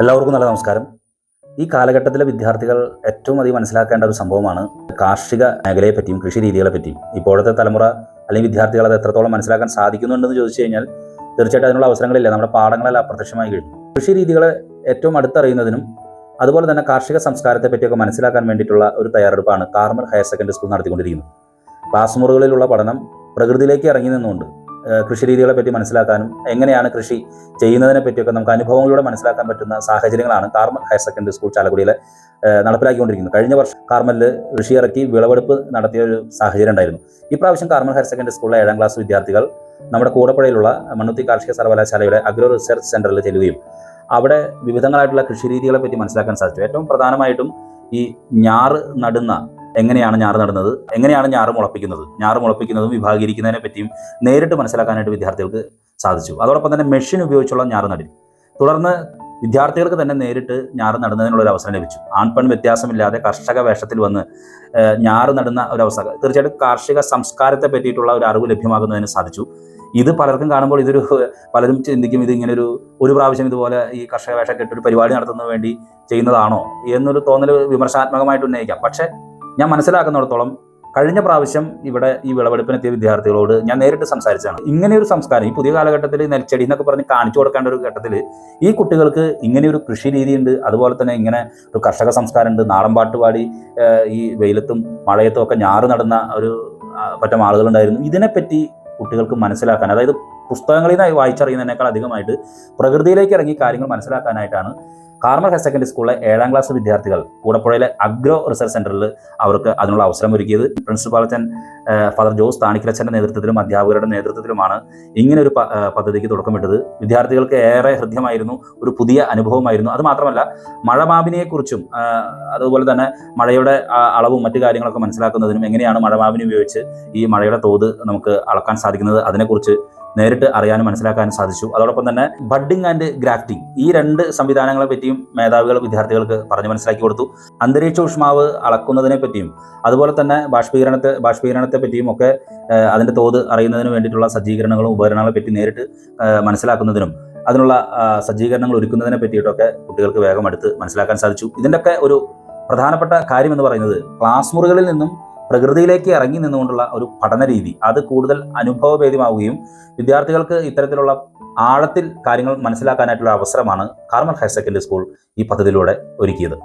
എല്ലാവർക്കും നല്ല നമസ്കാരം. ഈ കാലഘട്ടത്തിലെ വിദ്യാർത്ഥികൾ ഏറ്റവും അധികം മനസ്സിലാക്കേണ്ട ഒരു സംഭവമാണ് കാർഷിക മേഖലയെ പറ്റിയും കൃഷി രീതികളെ പറ്റിയും. ഇപ്പോഴത്തെ തലമുറ അല്ലെങ്കിൽ വിദ്യാർത്ഥികൾ അത് എത്രത്തോളം മനസ്സിലാക്കാൻ സാധിക്കുന്നുണ്ടെന്ന് ചോദിച്ചു കഴിഞ്ഞാൽ തീർച്ചയായിട്ടും അതിനുള്ള അവസരങ്ങളില്ല. നമ്മുടെ പാഠങ്ങളെല്ലാം അപ്രത്യക്ഷമായി കഴിഞ്ഞു കൃഷി രീതികളെ ഏറ്റവും അടുത്തറിയുന്നതിനും അതുപോലെ തന്നെ കാർഷിക സംസ്കാരത്തെ പറ്റിയൊക്കെ മനസ്സിലാക്കാൻ വേണ്ടിയിട്ടുള്ള ഒരു തയ്യാറെടുപ്പാണ് കാർമൽ ഹയർ സെക്കൻഡറി സ്കൂൾ നടത്തിക്കൊണ്ടിരിക്കുന്നത്. ക്ലാസ് മുറികളിലുള്ള പഠനം പ്രകൃതിയിലേക്ക് ഇറങ്ങി നിന്നുകൊണ്ട് കൃഷി രീതികളെ പറ്റി മനസ്സിലാക്കാനും എങ്ങനെയാണ് കൃഷി ചെയ്യുന്നതിനെ പറ്റിയൊക്കെ നമുക്ക് അനുഭവങ്ങളിലൂടെ മനസ്സിലാക്കാൻ പറ്റുന്ന സാഹചര്യങ്ങളാണ് കാർമൽ ഹയർ സെക്കൻഡറി സ്കൂൾ ചാലക്കുടിയിൽ നടപ്പിലാക്കിക്കൊണ്ടിരിക്കുന്നത്. കഴിഞ്ഞ വർഷം കാർമലിൽ കൃഷി ഇറക്കി വിളവെടുപ്പ് നടത്തിയ ഒരു സാഹചര്യം ഉണ്ടായിരുന്നു. ഇപ്രാവശ്യം കാർമൽ ഹയർ സെക്കൻഡറി സ്കൂളിലെ ഏഴാം ക്ലാസ് വിദ്യാർത്ഥികൾ നമ്മുടെ കൂടപ്പുഴയിലുള്ള മണ്ണുത്തി കാർഷിക സർവകലാശാലയുടെ അഗ്രോ റിസർച്ച് സെന്ററിൽ ചെല്ലുകയും അവിടെ വിവിധങ്ങളായിട്ടുള്ള കൃഷി രീതികളെ പറ്റി മനസ്സിലാക്കാൻ സാധിച്ചു. ഏറ്റവും പ്രധാനമായിട്ടും ഈ ഞാറ് നടുന്ന എങ്ങനെയാണ് ഞാറ് നടുന്നത്? എങ്ങനെയാണ് ഞാറ് മുളപ്പിക്കുന്നത്? ഞാറ് മുളപ്പിക്കുന്നതും വിഭാഗീകരിക്കുന്നതിനെ പറ്റിയും നേരിട്ട് മനസ്സിലാക്കാനായിട്ട് വിദ്യാർത്ഥികൾക്ക് സാധിച്ചു. അതോടൊപ്പം തന്നെ മെഷീൻ ഉപയോഗിച്ചുള്ള ഞാറ് നടൽ തുടർന്ന് വിദ്യാർത്ഥികൾക്ക് തന്നെ നേരിട്ട് ഞാറ് നടുന്നതിനുള്ള ഒരു അവസരം ലഭിച്ചു. ആൺപെൺ വ്യത്യാസമില്ലാതെ കർഷക വേഷത്തിൽ വന്ന് ഞാറ് നടുന്ന ഒരു അവസ്ഥ തീർച്ചയായിട്ടും കാർഷിക സംസ്കാരത്തെ പറ്റിയിട്ടുള്ള ഒരു അറിവ് ലഭ്യമാകുന്നതിന് സാധിച്ചു. ഇത് പലർക്കും കാണുമ്പോൾ ഇതൊരു പലരും ചിന്തിക്കും ഇത് ഇങ്ങനെ ഒരു ഒരു പ്രാവശ്യം ഇതുപോലെ ഈ കർഷക വേഷം കെട്ടൊരു പരിപാടി നടത്തുന്നതിന് വേണ്ടി ചെയ്യുന്നതാണോ എന്നൊരു തോന്നൽ വിമർശനാത്മകമായിട്ട് ഉന്നയിക്കാം. പക്ഷേ ഞാൻ മനസ്സിലാക്കുന്നിടത്തോളം കഴിഞ്ഞ പ്രാവശ്യം ഇവിടെ ഈ വിളവെടുപ്പിനെത്തിയ വിദ്യാർത്ഥികളോട് ഞാൻ നേരിട്ട് സംസാരിച്ചാണ് ഇങ്ങനെ ഒരു സംസ്കാരം ഈ പുതിയ കാലഘട്ടത്തിൽ നെൽച്ചെടി എന്നൊക്കെ പറഞ്ഞ് കാണിച്ചു കൊടുക്കേണ്ട ഒരു ഘട്ടത്തിൽ ഈ കുട്ടികൾക്ക് ഇങ്ങനെ ഒരു കൃഷി രീതിയുണ്ട്. അതുപോലെ തന്നെ ഇങ്ങനെ ഒരു കർഷക സംസ്കാരമുണ്ട്. നാടൻ പാട്ടുപാടി ഈ വെയിലത്തും മഴയത്തും ഒക്കെ ഞാറ് നടന്ന ഒരു പറ്റം ആളുകളുണ്ടായിരുന്നു. ഇതിനെപ്പറ്റി കുട്ടികൾക്ക് മനസ്സിലാക്കാൻ അതായത് പുസ്തകങ്ങളിൽ നിന്ന് വായിച്ചറിയുന്നതിനേക്കാൾ അധികമായിട്ട് പ്രകൃതിയിലേക്ക് ഇറങ്ങി കാര്യങ്ങൾ മനസ്സിലാക്കാനായിട്ടാണ് കാർമൽ ഹയർ സെക്കൻഡറി സ്കൂളിലെ ഏഴാം ക്ലാസ് വിദ്യാർത്ഥികൾ കൂടപ്പുഴയിലെ അഗ്രോ റിസർച്ച് സെന്ററിൽ അവർക്ക് അതിനുള്ള അവസരം ഒരുക്കിയത്. ഏഹ്, ഫാദർ ജോസ് താണിക്കലച്ചന്റെ നേതൃത്വത്തിലും അധ്യാപകരുടെ നേതൃത്വത്തിലുമാണ് ഇങ്ങനെ ഒരു പദ്ധതിക്ക് തുടക്കമിട്ടത്. വിദ്യാർത്ഥികൾക്ക് ഏറെ ഹൃദ്യമായിരുന്നു ഒരു പുതിയ അനുഭവമായിരുന്നു. അത് മാത്രമല്ല മഴമാപിനിയെക്കുറിച്ചും അതുപോലെ തന്നെ മഴയുടെ അളവും മറ്റു കാര്യങ്ങളൊക്കെ മനസ്സിലാക്കുന്നതിനും എങ്ങനെയാണ് മഴമാവിനെ ഉപയോഗിച്ച് ഈ മഴയുടെ തോത് നമുക്ക് അളക്കാൻ സാധിക്കുന്നത്? അതിനെക്കുറിച്ച് നേരിട്ട് അറിയാനും മനസ്സിലാക്കാനും സാധിച്ചു. അതോടൊപ്പം തന്നെ ബഡ്ഡിംഗ് ആൻഡ് ഗ്രാഫ്റ്റിംഗ് ഈ രണ്ട് സംവിധാനങ്ങളെ പറ്റിയും മേധാവികൾ വിദ്യാർത്ഥികൾക്ക് പറഞ്ഞു മനസ്സിലാക്കി കൊടുത്തു. അന്തരീക്ഷ ഊഷ്മാവ് അളക്കുന്നതിനെ പറ്റിയും അതുപോലെ തന്നെ ബാഷ്പീകരണത്തെ ബാഷ്പീകരണത്തെ പറ്റിയും ഒക്കെ അതിന്റെ തോത് അറിയുന്നതിന് വേണ്ടിയിട്ടുള്ള സജ്ജീകരണങ്ങളും ഉപകരണങ്ങളെ പറ്റി നേരിട്ട് മനസ്സിലാക്കുന്നതിനും അതിനുള്ള സജ്ജീകരണങ്ങൾ ഒരുക്കുന്നതിനെ പറ്റിയിട്ടൊക്കെ കുട്ടികൾക്ക് വേഗം അടുത്ത് മനസ്സിലാക്കാൻ സാധിച്ചു. ഇതിന്റെയൊക്കെ ഒരു പ്രധാനപ്പെട്ട കാര്യം എന്ന് പറയുന്നത് ക്ലാസ് മുറികളിൽ നിന്നും പ്രകൃതിയിലേക്ക് ഇറങ്ങി നിന്നുകൊണ്ടുള്ള ഒരു പഠന രീതി. അത് കൂടുതൽ അനുഭവഭേദ്യമാവുകയും വിദ്യാർത്ഥികൾക്ക് ഇത്തരത്തിലുള്ള ആഴത്തിൽ കാര്യങ്ങൾ മനസ്സിലാക്കാനായിട്ടുള്ള അവസരമാണ് കാർമൽ ഹയർ സെക്കൻഡറി സ്കൂൾ ഈ പദ്ധതിയിലൂടെ ഒരുക്കിയത്.